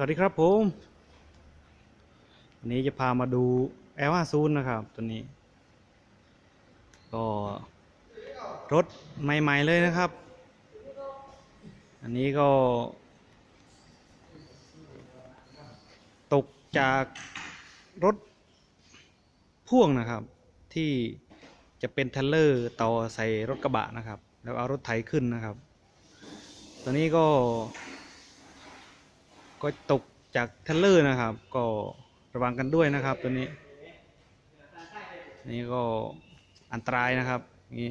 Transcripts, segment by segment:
สวัสดีครับผมวันนี้จะพามาดู L50 นะครับ ตัวนี้ ก็รถใหม่ ๆ เลยนะครับ อันนี้ก็ ตกจากรถพ่วงนะครับ ที่จะเป็นเทรลเลอร์ต่อใส่รถกระบะนะครับ แล้วเอารถไถขึ้นนะครับ ตัวนี้ก็ ก็ตกจากเทรลเลอร์นะครับ ก็ระวังกันด้วยนะครับ ตัวนี้ นี่ก็อันตรายนะครับนี่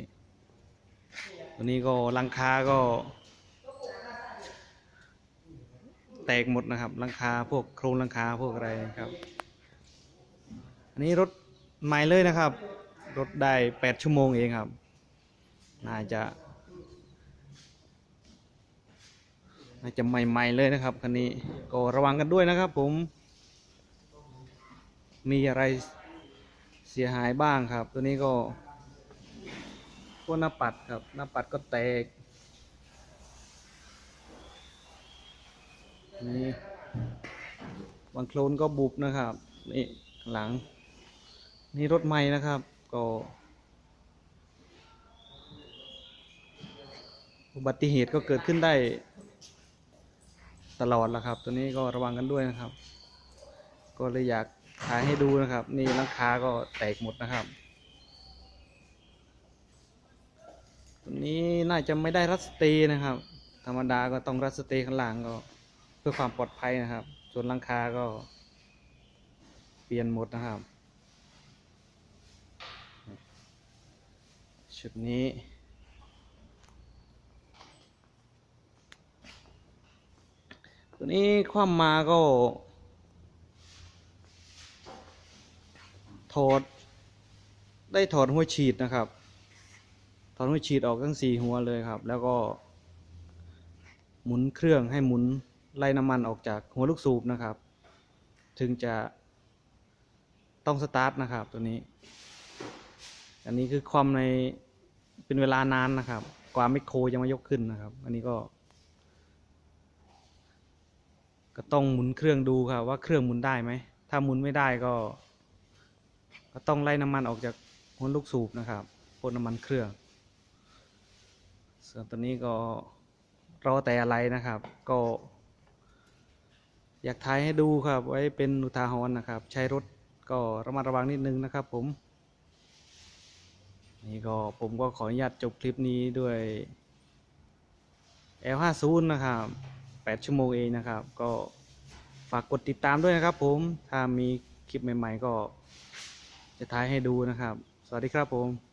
ตัวนี้ก็ลังคาก็ แตกหมดนะครับลังคาพวกโครงลังคาพวกอะไรครับ อันนี้รถใหม่เลยนะครับ รถได้แปดชั่วโมงเองครับ น่าจะ น่าจะใหม่ ๆ เลยนะครับคันนี้ก็ระวังกันด้วยนะครับ ผม มีอะไรเสียหายบ้างครับ ตัวนี้ก็พวกหน้าปัดครับ หน้าปัดก็แตกนี่บางโคลนก็บุบนะครับ นี่หลัง นี่รถใหม่นะครับก็อุบัติเหตุก็เกิดขึ้นได้ ตลอดแล้วครับ ตัวนี้ก็ระวังกันด้วยนะครับ ก็เลยอยากถ่ายให้ดูนะครับ นี่ลังคาก็แตกหมดนะครับ ตัวนี้น่าจะไม่ได้รัดสเตย์นะครับ ธรรมดาก็ต้องรัดสเตย์ข้างหลังก็ เพื่อความปลอดภัยนะครับ ส่วนลังคาก็ เปลี่ยนหมดนะครับชุดนี้ ตัวนี้ความมาก็ถอดได้ถอดหัวฉีดนะครับ ถอดหัวฉีดออกทั้งสี่หัวเลยครับ แล้วก็ หมุนเครื่องให้หมุนไล่น้ำมันออกจากหัวลูกสูบนะครับ ถึงจะต้องสตาร์ทนะครับตัวนี้ อันนี้คือความในเป็นเวลานานนะครับ กว่าไมโครจะมายกขึ้นนะครับ อันนี้ก็ ก็ต้องหมุนเครื่องดูครับว่าเครื่องหมุนได้ไหม ถ้าหมุนไม่ได้ก็ ก็ต้องไล่น้ำมันออกจากหัวลูกสูบนะครับพ่นน้ำมันเครื่อง ส่วนตัวนี้ก็รอแต่อะไรนะครับ ก็ อยากถ่ายให้ดูครับ ไว้เป็นอุทาหรณ์นะครับ ใช้รถก็ระมัดระวังนิดนึงนะครับผมนี่ก็ผมก็ขออนุญาตจบคลิปนี้ด้วย L50 นะครับ 8 ชั่วโมงเองนะครับ ก็ฝากกดติดตามด้วยนะครับผมถ้ามีคลิปใหม่ ๆ ก็จะถ่ายให้ดูนะครับ สวัสดีครับผม